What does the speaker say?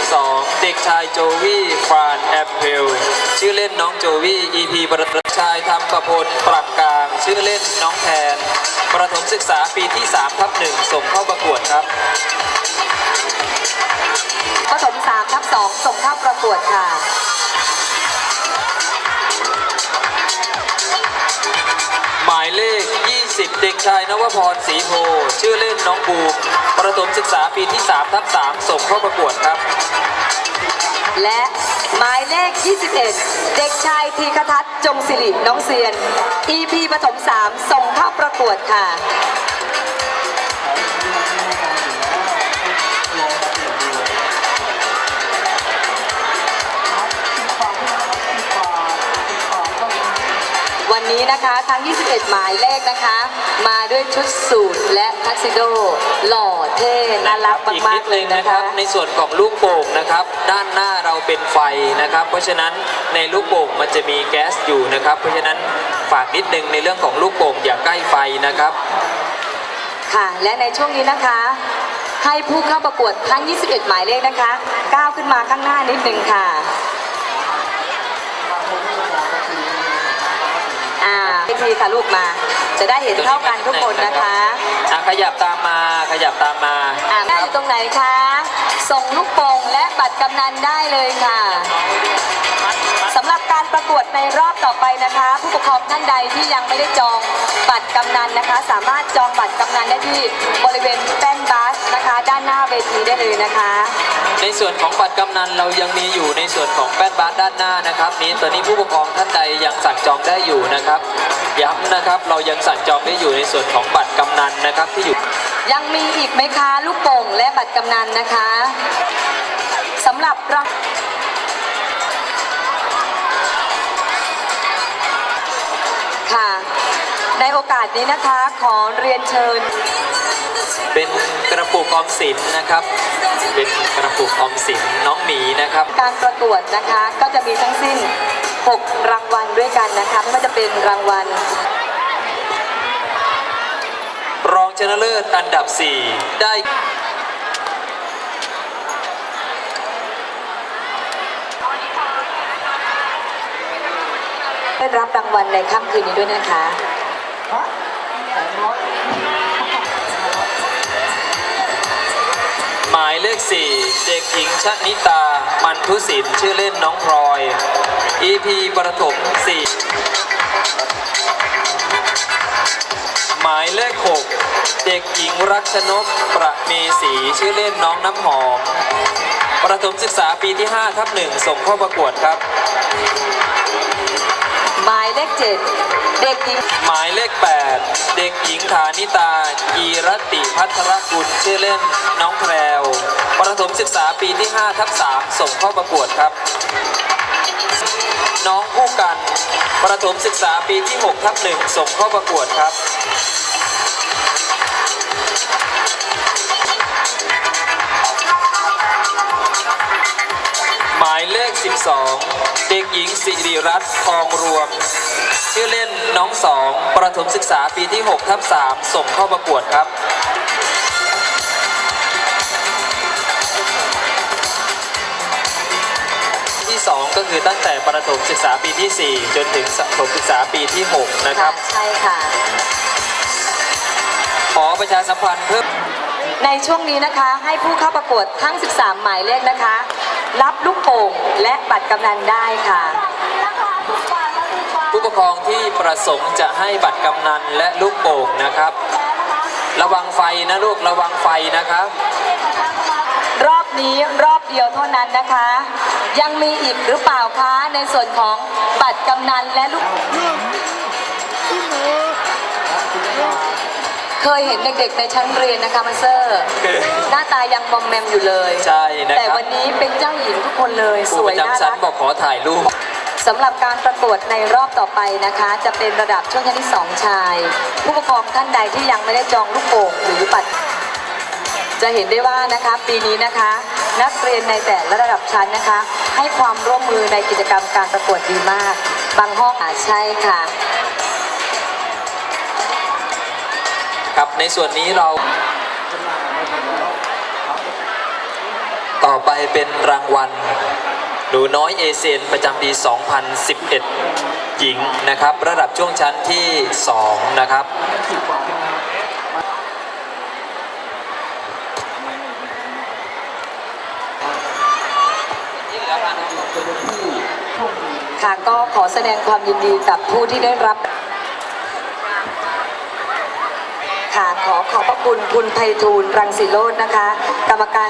12 เด็กชายโจวี่ฟรานแอปเพลชื่อเล่นน้องโจวี่ EP ประถมชายทำประพลปรับกลาง ชื่อเล่นน้องแทน ประถมศึกษาปีที่3ทับหนึ่งส่งเข้าประกวดครับปฐมสามทับสองส่งเข้าประกวดค่ะ 10 เด็กชายนวพรศรีโพชื่อเล่นน้องบูมประถมศึกษาปีที่3ทับ3ส่งเข้าประกวดครับ และหมายเลข 21 เด็กชายธีคทัศน์จงศิริน้องเซียน EP ปฐมสามส่งเข้าประกวดค่ะ วันนี้นะคะทั้ง 21 หมายเลขนะคะ มาด้วยชุดสูทและทักซิโด หล่อเท่น่ารักอีกมานิกดๆเลนึยงนะนะครัคะบในส่วนของลูกโป่งนะครับ ด้านหน้าเราเป็นไฟนะครับ เพราะฉะนั้นในลูกโป่งมันจะมีแก๊สอยู่นะครับ เพราะฉะนั้นฝากนิดนึงในเรื่องของลูกโป่งอย่าใกล้ไฟนะครับ ค่ะ และในช่วงนี้นะคะ ให้ผู้เข้าประกวดทั้ง 21 หมายเลขนะคะก้าวขึ้นมาข้างหน้านิดนึงค่ะ อ่าวิธีค่ะลูกมา จะได้เห็นเท่ากันทุกคนนะคะอะขยับตามมาขยับตามมาอ่าได้อยู่ตรงไหนคะ ส่งลูกโป่งและบัตรกำนันได้เลยค่ะสำหรับการ ประกวดในรอบต่อไปนะคะ ผู้ปกครองท่านใดที่ยังไม่ได้จองบัตรกำนันนะคะ สามารถจองบัตรกำนันได้ที่บริเวณแป้นบัสนะคะ ด้านหน้าเวทีได้เลยนะคะ ในส่วนของบัตรกำนันเรายังมีอยู่ในส่วนของแป้นบาสด้านหน้านะครับนี้ตอนนี้ผู้ปกครองท่านใดยังสั่งจองได้อยู่นะครับย้ำนะครับเรายังสั่งจองได้อยู่ในส่วนของบัตรกำนันนะครับที่อยู่ ยังมีอีกไหมคะลูกโป่งและบัตรกำนันนะคะสำหรับราง ค่ะ ในโอกาสนี้นะคะขอเรียนเชิญ เป็นกระปุกออมสินนะครับ เป็นกระปุกออมสินน้องหมีนะครับ การประกวดนะคะก็จะมีทั้งสิ้น 6 รางวัลด้วยกันนะคะไม่ว่าจะเป็นรางวัล รองชนะเลิศอันดับ 4 ได้ ได้รับรางวัลในค่ำคืนนี้ด้วยนะคะหมายเลข4เด็กหญิงชนิตา มันทุศินชื่อเล่นน้องพลอย EP ประถม4หมายเลข6เด็กหญิงรักชนกประเมศรีชื่อเล่นน้องน้ำหอม ประถมศึกษาปีที่5ทับ1ส่งเข้าประกวดครับ หมายเลขเจ็ดเด็กหญิงหมายเลข 8 เด็กหญิงฐานิตา กีรติพัทรกุลชื่อเล่นน้องแพรวประถมศึกษาปีที่ 5 ทับ 3 ส่งเข้าประกวดครับ น้องผู้กัน ประถมศึกษาปีที่ 6 ทับ 1 ส่งเข้าประกวดครับ หมายเลข 12 เด็กหญิงสิริรัตน์ทองรวม ชื่อเล่นน้องสอง ประถมศึกษาปีที่6ทับ3ส่งเข้าประกวดครับที่2ก็คือตั้งแต่ประถมศึกษาปีที่ 4 จนถึงประถมศึกษาปีที่ 6 นะครับ ใช่ค่ะ ขอประชาสัมพันธ์เพิ่มในช่วงนี้นะคะให้ผู้เข้าประกวดทั้ง 13 หมายเลขนะคะ รับลูกโป่งและบัตรกำนันได้ค่ะ ผู้ปกครองที่ประสงค์จะให้บัตรกำนันและลูกโป่งนะครับ ระวังไฟนะลูกระวังไฟนะครับ รอบนี้รอบเดียวเท่านั้นนะคะ ยังมีอีกหรือเปล่าคะในส่วนของบัตรกำนันและลูก เคยเห็นเด็กๆในชั้นเรียนนะคะมาสเซอร์เคยหน้าตายังมอมแมมอยู่เลยใช่นะครับ แต่วันนี้เป็นเจ้าหญิงทุกคนเลยคสรูปวยระน่าจำชั้นรัก บอกขอถ่ายรูป สำหรับการประกวดในรอบต่อไปนะคะ จะเป็นระดับช่วงชั้นที่ 2 ชาย ผู้ปกครองท่านใดที่ยังไม่ได้จองลูกโป่งหรือบัตรจะเห็นได้ว่านะคะปีนี้นะคะ นักเรียนในแต่ละระดับชั้นนะคะ ให้ความร่วมมือในกิจกรรมการประกวดดีมาก บางห้องอาจใช่ค่ะ ในส่วนนี้เรา ต่อไปเป็นรางวัล หนูน้อยเอเชียนประจำปี 2011 หญิงนะครับ ระดับช่วงชั้นที่ 2 นะครับค่ะก็ขอแสดงความยินดีกับผู้ที่ได้รับ ค่ะขอขอบพระคุณคุณไพฑูรย์รังสิโรจน์นะคะ กรรมการ